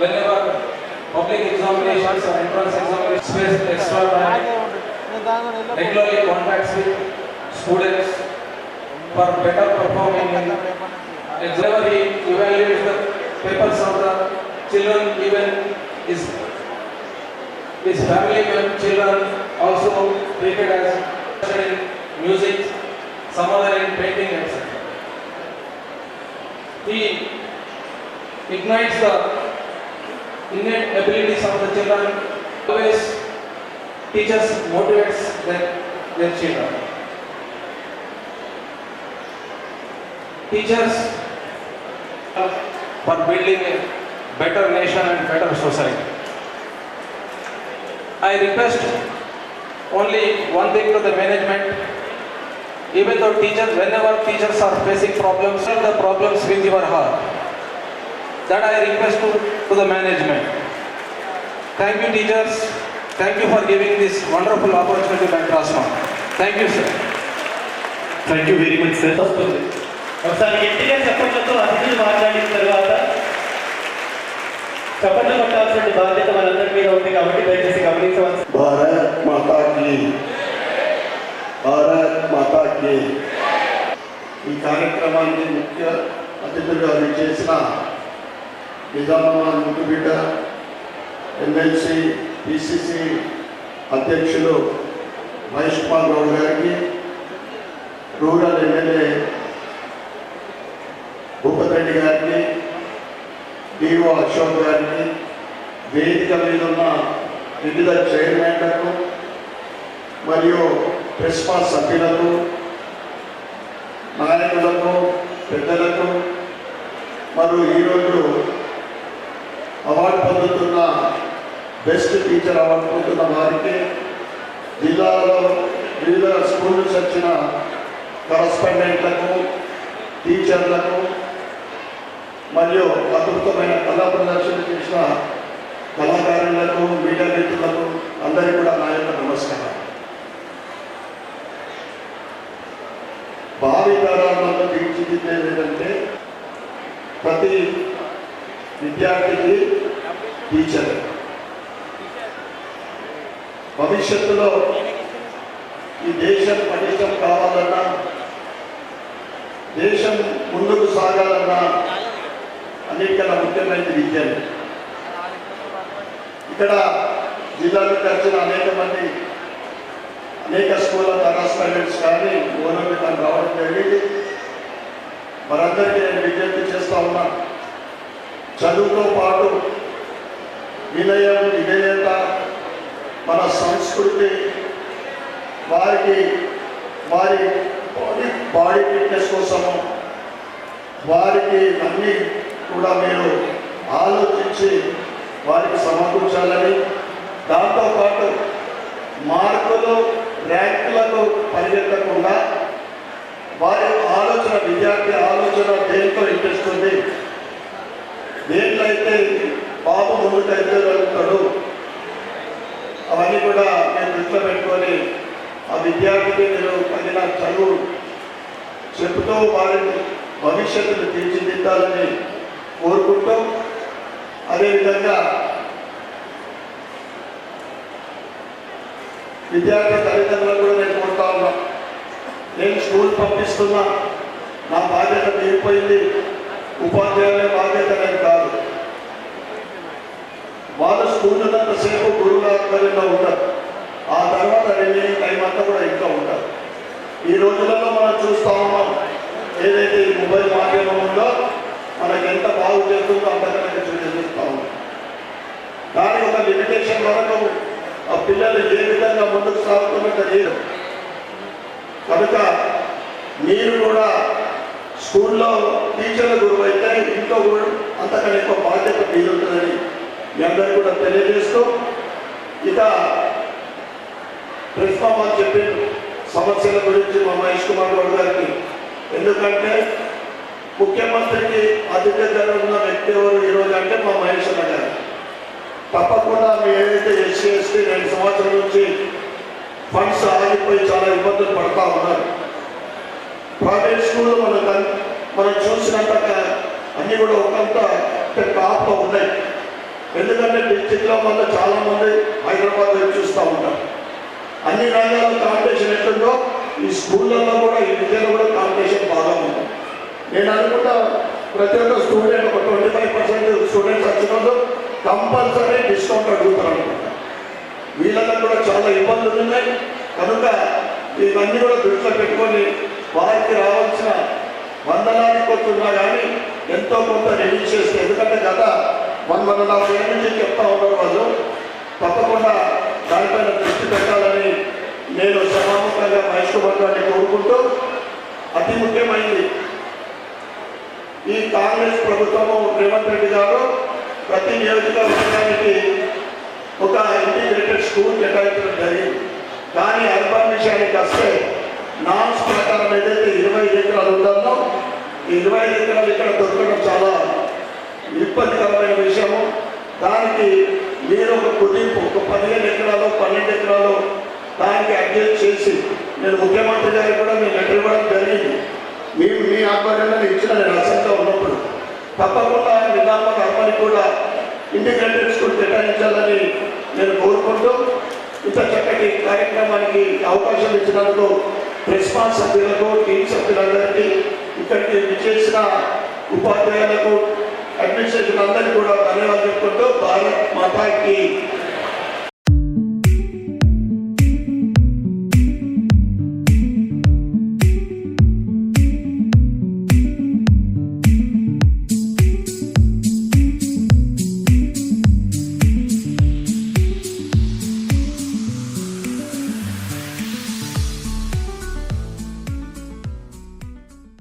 whenever public examinations or entrance examinations space extra time, regularly contacts with students for better performing in exam. He evaluates the papers of the children, even his his family mem- children also treated as in music, some other in painting, etc. He ignites the innate abilities of the children. Always teachers motivates their, their children. Teachers for building a better nation and better society. I request only one thing to the management. Even though teachers, whenever teachers are facing problems, solve the problems with your heart. that I request to, to the management. Thank you teachers. Thank you for giving this wonderful opportunity by Trasma. Thank you sir. Thank you very much sir. ఒకసారి గట్టిగా చెప్పట్లతో అతిథులు మాట్లాడిన తర్వాత చప్పట్లు కొట్టాల్సిన బాధ్యత మనందరి మీద ఉంది కాబట్టి దయచేసి గమనించవలసి భారత్ మాతాకి భారత్ మాతాకి ఈ కార్యక్రమాన్ని ముఖ్య అతిథులుగా చేసిన నిజామాబాద్ ముద్దుబిడ్డ ఎమ్మెల్సీ పిసిసి అధ్యక్షులు మహేష్ కుమార్ గౌడ్ గారికి రూరల్ ఎమ్మెల్యే భూపత్ రెడ్డి గారిని డిఓ అశోక్ గారిని వేదిక మీద ఉన్న వివిధ చైర్మన్లకు మరియు ప్రెస్పా సభ్యులకు నాయకులకు పెద్దలకు మరియు ఈరోజు పొందుతున్న బెస్ట్ టీచర్ అవ్వనుకుంటున్న వారికి జిల్లాలో వివిధ స్కూల్ నుంచి వచ్చిన కరస్పాండెంట్లకు టీచర్లకు మరియు అద్భుతమైన కళా ప్రదర్శన చేసిన కళాకారులకు మీడియా మిత్రులకు అందరికీ కూడా నా యొక్క నమస్కారం. భావి తరాలను తీర్చిదిద్దేది ఏంటంటే ప్రతి విద్యార్థికి టీచర్. భవిష్యత్తులో ఈ దేశం పటిష్టం కావాలన్నా దేశం ముందుకు సాగాలన్నా అన్నిటికన్నా ముఖ్యమైనది విద్యను ఇక్కడ జిల్లాలకు వచ్చిన అనేక మంది అనేక స్కూళ్ళ కరస్పాండెంట్స్ కానీ ఓనర్లు కానీ రావడం జరిగింది. మరందరికీ నేను విజ్ఞప్తి చేస్తా ఉన్నా చదువుతో పాటు వినయం విధేయత మన సంస్కృతి వారికి వారి బాడీ బాడీ ఫిట్నెస్ కోసము వారికి అన్నీ కూడా మీరు ఆలోచించి వారికి సమకూర్చాలని దాంతోపాటు మార్కులు ర్యాంకులకు పరిగెత్తకుండా వారి ఆలోచన విద్యార్థి ఆలోచన దేంతో ఇంట్రెస్ట్ ఉంది? దేంట్లో అయితే బాబు ముందుకు ఎదగలుగుతాడు అవన్నీ కూడా నేను దృష్టిలో పెట్టుకొని ఆ విద్యార్థికి నేను పదిన చదువు చెబుతూ వారిని భవిష్యత్తును తీర్చిదిద్దాలని కోరుకుంటూ అదేవిధంగా విద్యార్థి తల్లిదండ్రులు కూడా నేను కోరుతా ఉన్నా. నేను స్కూల్ పంపిస్తున్నా. నా బాధ్యత తీరిపోయింది. ఉపాధ్యాయుల బాధ్యత నేను కాదు. వాళ్ళు స్కూల్ ఉన్నంతసేపు గురువుల ఆధ్వర్యంలో ఉంటారు. ఆ తర్వాత రిమైనింగ్ టైం అంతా కూడా ఇంకా ఉంటారు. ఈ రోజులలో మనం చూస్తా ఉన్నాం ఏదైతే ఈ మొబైల్ మాధ్యమం ఉందో మనకి ఎంత బాగు చేస్తుందో అంతకన్నా చూపిస్తూ ఉన్నాం. దాని ఒక లిమిటేషన్ వరకు ఆ పిల్లలు ఏ విధంగా ముందుకు సాగుతున్నట్టు తెలియదు. కనుక మీరు కూడా స్కూల్లో టీచర్ల గురువు అయితే ఇంట్లో కూడా అంతకన్నా ఎక్కువ బాధ్యత మీరు ఉంటుందని మీ అందరికీ కూడా తెలియజేస్తూ ఇక ప్రిన్సిపాల్ చెప్పిన సమస్యల గురించి మా మహేష్ కుమార్ గౌడ్ గారికి ఎందుకంటే ముఖ్యమంత్రికి అతి దగ్గర ఉన్న వ్యక్తి ఎవరు ఈరోజు అంటే మా మహేష్ అన్న గారు. తప్పకుండా మీ ఏదైతే ఎస్సీ ఎస్టీ రెండు సంవత్సరాల నుంచి ఫండ్స్ ఆగిపోయి చాలా ఇబ్బందులు పడతా ఉన్నారు. ప్రైవేట్ స్కూల్ మనం మనం చూసినంత అన్నీ కూడా ఒకంత టాప్లో ఉన్నాయి. ఎందుకంటే డిస్టిక్లో మన చాలా మంది హైదరాబాద్ వచ్చి చూస్తూ ఉంటారు. అన్ని రంగాల్లో కాంపిటీషన్ ఎట్లుందో ఈ స్కూళ్ళల్లో కూడా ఈ విద్యలో కూడా కాంపిటీషన్ బాగా ఉంది. నేను అనుకుంటా ప్రతి ఒక్క స్టూడెంట్ ఒక ట్వంటీ ఫైవ్ పర్సెంట్ స్టూడెంట్స్ వచ్చినప్పుడు కంపల్సరీ డిస్కౌంట్ అడుగుతారు అనుకుంటా. వీళ్ళలో కూడా చాలా ఇబ్బందులు ఉన్నాయి. కనుక ఇవన్నీ కూడా దృష్టిలో పెట్టుకొని వారికి రావాల్సిన వందలాది కొట్టున్నా కానీ ఎంతో కొంత రిలీజ్ చేస్తే ఎందుకంటే గత one one and half year నుంచి చెప్తా ఉన్నారు వాళ్ళు. తప్పకుండా దానిపైన దృష్టి పెట్టాలని నేను సమాముఖంగా మహేష్ కుమార్ గారిని కోరుకుంటూ అతి ముఖ్యమైనది ఈ కాంగ్రెస్ ప్రభుత్వము రేవంత్ రెడ్డి గారు ప్రతి నియోజకవర్గానికి ఒక ఇంటిగ్రేటెడ్ స్కూల్ కేటాయించడం జరిగింది. కానీ అర్బన్ విషయానికి వస్తే నామ్స్ ప్రకారం ఏదైతే ఇరవై ఐదు ఎకరాలు ఉండాలో ఈ ఇరవై ఐదు ఎకరాలు ఇక్కడ దొరకడం చాలా ఇబ్బందికరమైన విషయము. దానికి మీరు ఒక కుదింపు ఒక పదిహేను ఎకరాలు పన్నెండు ఎకరాలు దానికి అడ్జస్ట్ చేసి నేను ముఖ్యమంత్రి గారికి కూడా మీ లెటర్ ఇవ్వడం జరిగింది. మేము మీ ఆధ్వర్యంలో ఇచ్చిన నేను అసెంబ్లీలో ఉన్నప్పుడు. తప్పకుండా నిజామాబాద్ అర్బన్ కూడా ఇండిపెండెంట్ స్కూల్ కేటాయించాలని నేను కోరుకుంటూ ఇంత చక్కటి కార్యక్రమానికి అవకాశం ఇచ్చినందుకు రెస్పాన్స్ సభ్యులకు టీం సభ్యులందరికీ ఇక్కడికి విచేసిన ఉపాధ్యాయులకు అడ్మినిస్ట్రేషన్ అందరికీ కూడా ధన్యవాదాలు చెప్పుకుంటూ భారత్ మాతాకి